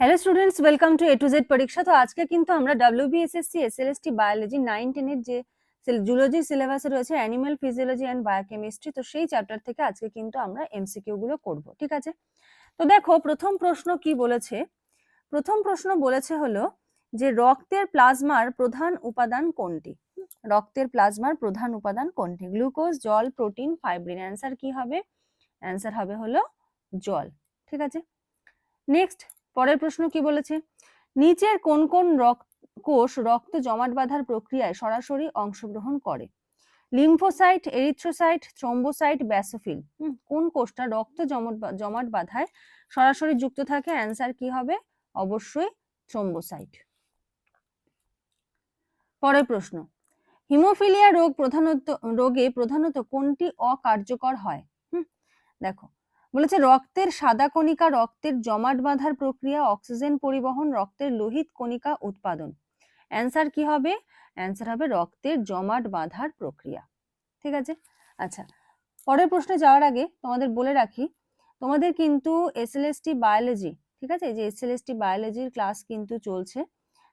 Hello students welcome to A to Z পরীক্ষা তো আজকে কিন্তু আমরা ডাব্লিউবিএসএসসি এসএলএসটি বায়োলজি নাইন টেনের যে জুলজি সিলেবাসে রয়েছে অ্যানিমাল ফিজিওলজি অ্যান্ড বায়োকেমিস্ট্রি তো সেই চ্যাপ্টার থেকে আজকে কিন্তু আমরা এমসিকিউ গুলো করব, ঠিক আছে? তো দেখো, প্রথম প্রশ্ন কি বলেছে? প্রথম প্রশ্ন বলেছে হলো যে রক্তের প্লাজমার প্রধান উপাদান কোনটি? রক্তের প্লাজমার প্রধান উপাদান কোনটি? গ্লুকোজ, জল, প্রোটিন, ফাইব্রিন। অ্যান্সার কি হবে? অ্যান্সার হবে হলো জল, ঠিক আছে? নেক্সট পরের প্রশ্ন কি বলেছে? নিচের কোন কোন রক্ত, কোষ রক্ত জমাট বাঁধার প্রক্রিয়ায় সরাসরি অংশগ্রহণ করে? Lymphocyte, erythrocyte, thrombocyte, basophil. কোন কোষটা রক্ত জমাট জমাট বাঁধায় সরাসরি যুক্ত থাকে? অ্যান্সার কি হবে? অবশ্যই থ্রোম্বোসাইট। পরের প্রশ্ন। হিমোফিলিয়া রোগ প্রধানত, রোগে প্রধানত কোনটি অকার্যকর হয়? দেখো বলেছে রক্তের সাদা কণিকা রক্তের জমাট বাঁধার প্রক্রিয়া, অক্সিজেন পরিবহন, রক্তের লোহিত কণিকা উৎপাদন। অ্যান্সার কি হবে? অ্যান্সার হবে রক্তের জমাট বাঁধার প্রক্রিয়া। ঠিক আছে? আচ্ছা পরের প্রশ্নে যাওয়ার আগে তোমাদের বলে রাখি, তোমাদের কিন্তু এসএলএসটি বায়োলজি ঠিক আছে? যে এসএলএসটি বায়োলজির ক্লাস কিন্তু চলছে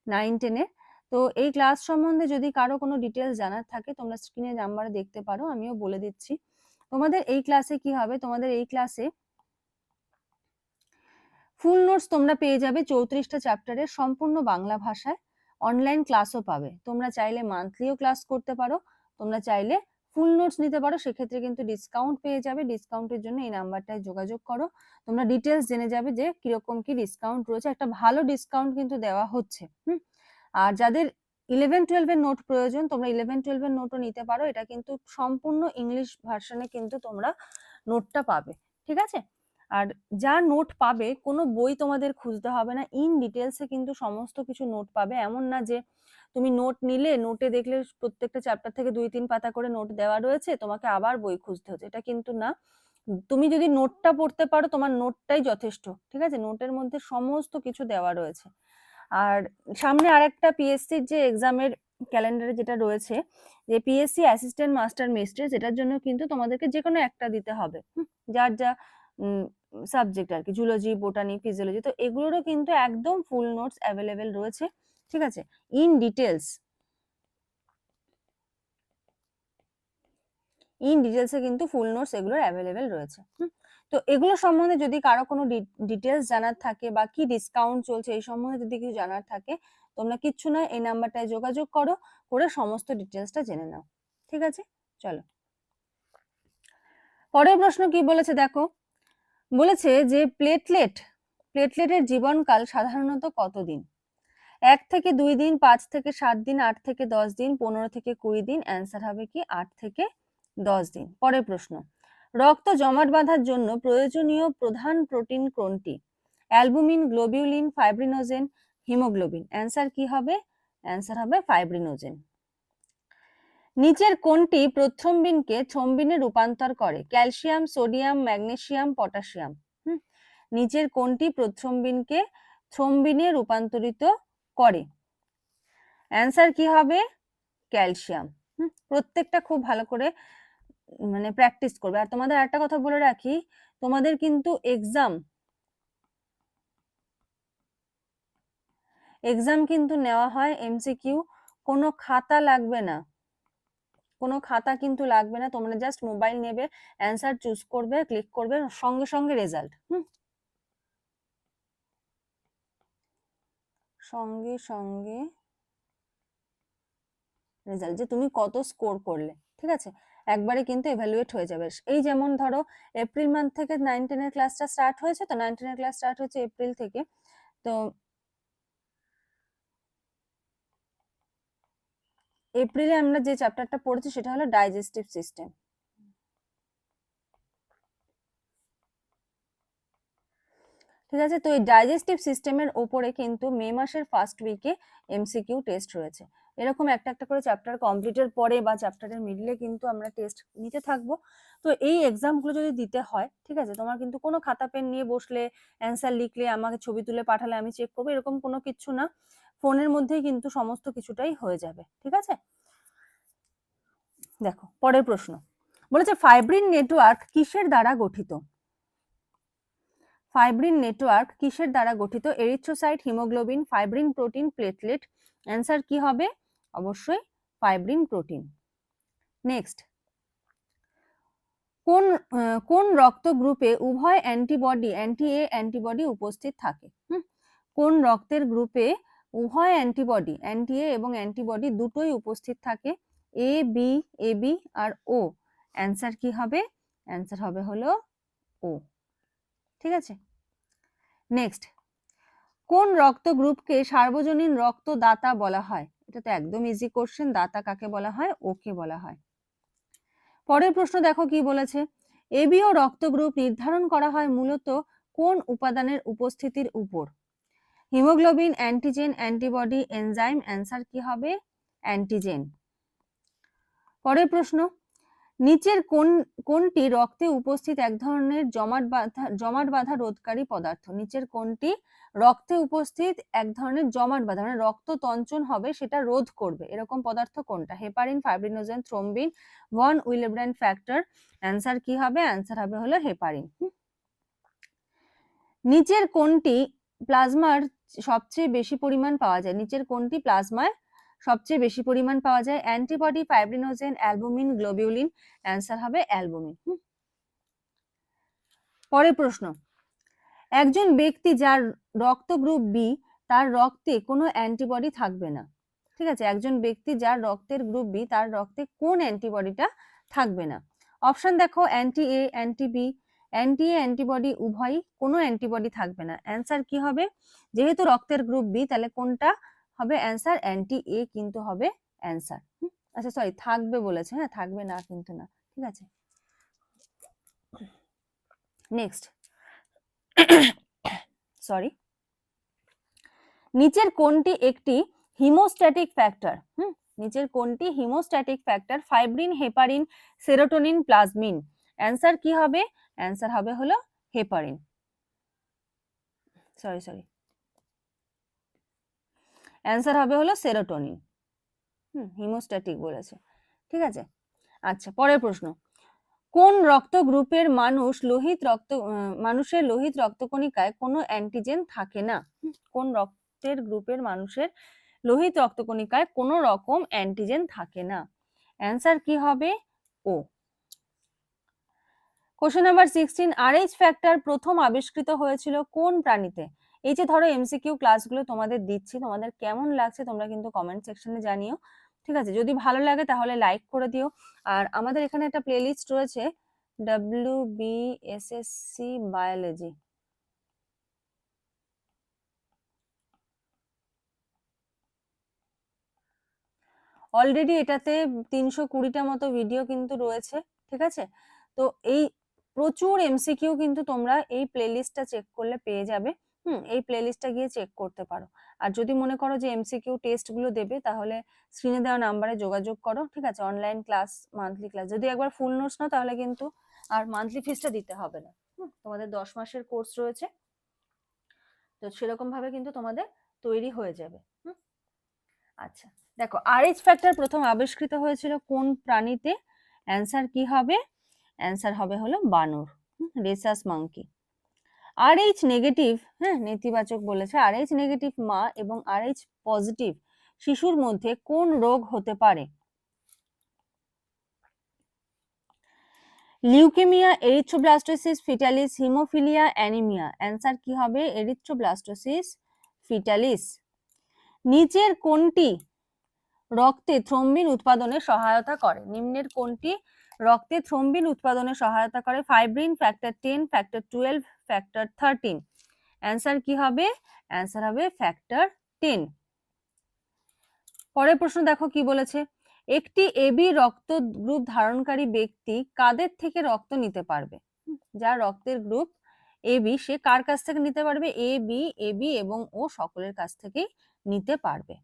নাইন টেনে তো এই ক্লাস সম্বন্ধে যদি কারও কোনো ডিটেলস জানার থাকে, তোমরা স্ক্রিনে নাম্বারে দেখতে পারো, আমিও বলে দিচ্ছি। তোমাদের এই ক্লাসে কি হবে? তোমাদের এই ক্লাসে ফুল নোটস তোমরা পেয়ে যাবে চৌত্রিশটা চ্যাপ্টারের সম্পূর্ণ বাংলা ভাষায়। অনলাইন ক্লাসও পাবে। তোমরা চাইলে মান্থলিও ক্লাস করতে পারো। তোমরা চাইলে ফুল নোটস নিতে পারো। সেক্ষেত্রে কিন্তু ডিসকাউন্ট পেয়ে যাবে। ডিসকাউন্টের জন্য এই নাম্বারটায় যোগাযোগ করো। তোমরা ডিটেলস জেনে যাবে যে কীরকম কি ডিসকাউন্ট রয়েছে। একটা ভালো ডিসকাউন্ট কিন্তু দেওয়া হচ্ছে। হুম? আর যাদের ইলেভেন টুয়েলভের নোট প্রয়োজন, তোমরা ইলেভেন টুয়েলভের নোটও নিতে পারো। এটা কিন্তু সম্পূর্ণ ইংলিশ ভার্সনে কিন্তু তোমরা নোটটা পাবে, ঠিক আছে? আর যা নোট পাবে, কোনো বই তোমাদের খুঁজতে হবে না। ইন ডিটেলসে কিন্তু সমস্ত কিছু নোট পাবে। এমন না যে তুমি নোট নিলে নোটে দেখলে প্রত্যেকটা চ্যাপ্টার থেকে দুই, তিন পাতা করে নোট দেওয়া রয়েছে, তোমাকে আবার বই খুঁজতে হচ্ছে। এটা কিন্তু না। তুমি যদি নোটটা পড়তে পারো, তোমার নোটটাই যথেষ্ট, ঠিক আছে? নোটের মধ্যে সমস্ত কিছু দেওয়া রয়েছে। আর সামনে আরেকটা পিএসসির যে এক্সামের ক্যালেন্ডারে যেটা রয়েছে, যে পিএসসি অ্যাসিস্ট্যান্ট মাস্টার মিস্ট্রেস এটার জন্য কিন্তু তোমাদেরকে যে কোনো একটা দিতে হবে। যার যা সাবজেক্ট আর কি জুলজি বোটানি ফিজিওলজি তো এগুলোরও কিন্তু একদম ফুল নোটস অ্যাভেলেবেল রয়েছে, ঠিক আছে? ইন ডিটেলস ইন ডিটেলসে কিন্তু ফুল নোটস এগুলোর অ্যাভেলেবেল রয়েছে। তো এগুলো সম্বন্ধে যদি কারও কোনো ডিটেলস জানার থাকে বা কি ডিসকাউন্ট চলছে এই সম্বন্ধে যদি কিছু জানার থাকে, তোমরা কিচ্ছু না এই নাম্বারটায় যোগাযোগ করো, করে সমস্ত ডিটেলসটা জেনে নাও। ঠিক আছে? চলো। পরের প্রশ্ন কি বলেছে দেখো? বলেছে যে প্লেটলেট প্লেটলেটের জীবনকাল সাধারণত কতদিন? এক থেকে দুই দিন, পাঁচ থেকে সাত দিন, আট থেকে দশ দিন, পনেরো থেকে কুড়ি দিন অ্যান্সার হবে কি আট থেকে দশ দিন। পরের প্রশ্ন। রক্ত জমাট বাঁধার জন্য প্রয়োজনীয় প্রধান প্রোটিন কোনটি? Albumin, globulin, fibrinogen, haemoglobin. Answer কি হবে? অ্যান্সার হবে ফাইব্রিনোজেন। নিচের কোনটি প্রথ্রম্বিনকে থ্রম্বিনে রূপান্তর করে? ক্যালসিয়াম, সোডিয়াম, ম্যাগনেসিয়াম পটাশিয়াম নিচের কোনটি প্রথ্রম্বিনকে থ্রম্বিনে রূপান্তরিত করে? অ্যান্সার কি হবে? ক্যালসিয়াম। প্রত্যেকটা খুব ভালো করে মানে প্র্যাকটিস করবে। আর তোমাদের একটা কথা বলে রাখি, তোমাদের কিন্তু এক্সাম এক্সাম কিন্তু নেওয়া হয় এমসিকিউ কোনো খাতা লাগবে না। কোনো খাতা কিন্তু লাগবে না, তোমরা জাস্ট মোবাইল নেবে অ্যান্সার চুজ করবে ক্লিক করবে, সঙ্গে সঙ্গে রেজাল্ট হুম? সঙ্গে সঙ্গে রেজাল্ট যে তুমি কত স্কোর করলে, ঠিক আছে? একবারে কিন্তু এভ্যালুয়েট হয়ে যাবে। এই যেমন ধরো এপ্রিল মান্থ থেকে নাইন টেনের ক্লাসটা স্টার্ট হয়েছে, তো নাইন টেনের ক্লাস স্টার্ট হয়েছে এপ্রিল থেকে। তো এপ্রিলে আমরা যে চ্যাপ্টারটা পড়েছি, সেটা হলো ডাইজেস্টিভ সিস্টেম ঠিক আছে? তো এই ডাইজেস্টিভ সিস্টেমের ওপরে কিন্তু মে মাসের ফার্স্ট উইকে এমসিকিউ টেস্ট রয়েছে। এরকম একটা একটা করে চ্যাপ্টার কমপ্লিটের পরে বা চ্যাপ্টারের মিডলে কিন্তু আমরা টেস্ট নিতে থাকব। তো এই এক্সামগুলো যদি দিতে হয়, ঠিক আছে? তোমার কিন্তু কোনো খাতা পেন নিয়ে বসলে অ্যান্সার লিখলে, আমাকে ছবি তুলে পাঠালে, আমি চেক করব, এরকম কোনো কিছু না। ফোনের মধ্যেই কিন্তু সমস্ত কিছুটাই হয়ে যাবে, ঠিক আছে? দেখো, পরের প্রশ্ন। বলেছে ফাইব্রিন নেটওয়ার্ক কিসের দ্বারা গঠিত? ফাইব্রিন নেটওয়ার্ক কিসের দ্বারা গঠিত? Erythrocyte haemoglobin fibrin protein platelet answer কি হবে? অবশ্যই ফাইব্রিন প্রোটিন নেক্সট কোন কোন রক্ত গ্রুপে উভয় অ্যান্টিবডি অ্যান্টি এ অ্যান্টিবডি উপস্থিত থাকে? কোন রক্তের গ্রুপে উভয় অ্যান্টিবডি অ্যান্টি এ এবং অ্যান্টিবডি দুটোই উপস্থিত থাকে? এ বি এ বি আর ও অ্যান্সার কি হবে? অ্যান্সার হবে হলো ও ঠিক আছে? নেক্সট কোন রক্ত গ্রুপকে সার্বজনীন রক্তদাতা বলা হয়? এটা তো একদম ইজি কোশ্চেন দাতা কাকে বলা হয়, ওকে বলা হয়। পরের প্রশ্ন দেখো কি বলেছে? এবিও রক্ত গ্রুপ নির্ধারণ করা হয় মূলত কোন উপাদানের উপস্থিতির উপর? Haemoglobin antigen antibody enzyme answer কি হবে? অ্যান্টিজেন পরের প্রশ্ন নিচের কোন, কোনটি রক্তে উপস্থিত এক ধরনের জমাট বাঁধা জমাট বাঁধা রোধকারী পদার্থ? নিচের কোনটি রক্তে উপস্থিত এক ধরনের জমাট বাঁধা মানে রক্ত তঞ্চন হবে, সেটা রোধ করবে? এরকম পদার্থ কোনটা? Heparin, fibrinogen, thrombin von Willebrand factor answer কি হবে? অ্যান্সার হবে হলো হেপারিন। নিচের কোনটি প্লাজমার সবচেয়ে বেশি পরিমাণ পাওয়া যায়? নিচের কোনটি প্লাজমায় সবচেয়ে বেশি পরিমাণ পাওয়া যায় antibody fibrinogen, albumin, globulin, answer হবে অ্যালবুমিন। পরের প্রশ্ন। একজন ব্যক্তি যার রক্ত গ্রুপ বি তার রক্তে কোনো অ্যান্টিবডি থাকবে না। ঠিক আছে? একজন ব্যক্তি যার রক্তের গ্রুপ বি তার রক্তে কোন অ্যান্টিবডিটা থাকবে না? অপশন দেখো anti A anti B anti A antibody উভয়ই কোনো অ্যান্টিবডি থাকবে না। অ্যান্সার কি হবে? যেহেতু রক্তের গ্রুপ বি তাহলে কোনটা হবে অ্যান্সার অ্যান্টি এ কিন্তু হবে অ্যান্সার আচ্ছা সরি থাকবে বলেছে হ্যাঁ থাকবে না কিন্তু না, ঠিক আছে? নেক্সট সরি নিচের কোনটি একটি হিমোস্ট্যাটিক ফ্যাক্টর হুম? নিচের কোনটি haemostatic factor fibrin heparin serotonin plasmin answer কি হবে? অ্যান্সার হবে হলো হেপারিন সরি সরি অ্যান্সার হবে হলো সেরোটোনিন হুম হিমোস্ট্যাটিক বলেছে। ঠিক আছে? আচ্ছা পরের প্রশ্ন। কোন রক্ত গ্রুপের মানুষ লোহিত রক্ত মানুষের লোহিত রক্তকণিকায় কোনো অ্যান্টিজেন থাকে না? কোন রক্তের গ্রুপের মানুষের লোহিত রক্তকণিকায় কোনো রকম অ্যান্টিজেন থাকে না? অ্যান্সার কি হবে? ও question number sixteen Rh factor প্রথম আবিষ্কৃত হয়েছিল কোন প্রাণীতে? এই যে ধরো এমসিকিউ ক্লাসগুলো তোমাদের দিচ্ছি, তোমাদের কেমন লাগছে তোমরা কিন্তু কমেন্ট সেকশনে জানিও, ঠিক আছে? যদি ভালো লাগে তাহলে লাইক করে দিও। আর আমাদের এখানে একটা প্লেলিস্ট রয়েছে W B S S C biology already এটাতে তিনশো কুড়িটা মতো ভিডিও কিন্তু রয়েছে, ঠিক আছে? তো এই প্রচুর এমসিকিউ কিন্তু তোমরা এই প্লেলিস্টটা চেক করলে পেয়ে যাবে। হুম, এই প্লেলিস্টটা গিয়ে চেক করতে পারো। আর যদি মনে করো যে এমসিকিউ টেস্টগুলো দেবে, তাহলে স্ক্রিনে দেওয়া নাম্বারে যোগাযোগ করো, ঠিক আছে? অনলাইন ক্লাস মান্থলি ক্লাস যদি একবার ফুল নোটস নাও, তাহলে কিন্তু আর মান্থলি ফিসটা দিতে হবে না। তোমাদের দশ মাসের কোর্স রয়েছে। তো সেরকম ভাবে কিন্তু তোমাদের তৈরি হয়ে যাবে। আচ্ছা। দেখো আরএইচ ফ্যাক্টর প্রথম আবিষ্কৃত হয়েছিল কোন প্রাণীতে? অ্যান্সার কি হবে? অ্যান্সার হবে হলো বানর। রেসাস মাঙ্কি আরএইচ নেগেটিভ হ্যাঁ নেতিবাচক বলেছে। আরএইচ নেগেটিভ মা এবং আরএইচ পজিটিভ শিশুর মধ্যে কোন রোগ হতে পারে? Leukaemia, erythroblastosis, fetalis, haemophilia, anaemia. Answer কি হবে? Erythroblastosis, fetalis. নিচের কোনটি রক্তে থ্রম্বিন উৎপাদনে সহায়তা করে? নিম্নের কোনটি রক্তে থ্রম্বিন উৎপাদনে সহায়তা করে fibrin factor ten, factor twelve, factor thirteen. Answer কি হবে? অ্যান্সার হবে ফ্যাক্টর টেন। পরের প্রশ্ন দেখো কি বলেছে? একটি এবি রক্ত গ্রুপ ধারণকারী ব্যক্তি কাদের থেকে রক্ত নিতে পারবে? যার রক্তের গ্রুপ এবি সে কার কাছ থেকে নিতে পারবে? এ বি এ বি এবং ও সকলের কাছ থেকেই নিতে পারবে।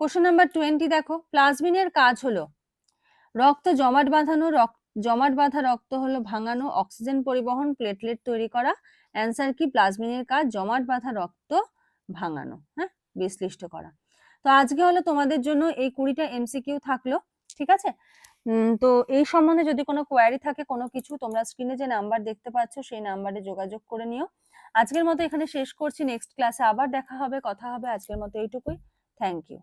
কোশ্চেন নাম্বার টোয়েন্টি দেখো। প্লাজমিনের কাজ হলো রক্ত জমাট বাঁধানো, রক্ত, জমাট বাঁধা রক্ত হলো ভাঙানো, অক্সিজেন পরিবহন, প্লেটলেট তৈরি করা, অ্যান্সার কি প্লাজমিনের কাজ, জমাট বাঁধা রক্ত ভাঙানো হ্যাঁ? বিশ্লিষ্ট করা। তো আজকে হলো তোমাদের জন্য এই কুড়িটা এমসিকিউ থাকল, ঠিক আছে? তো এই সম্বন্ধে যদি কোনো কোয়ারি থাকে, কোনো কিছু, তোমরা স্ক্রিনে যে নাম্বার দেখতে পাচ্ছ, সেই নাম্বারে যোগাযোগ করে নিও। আজকের মতো এখানে শেষ করছি। নেক্সট ক্লাসে আবার দেখা হবে, কথা হবে। আজকের মতো এইটুকুই। Thank you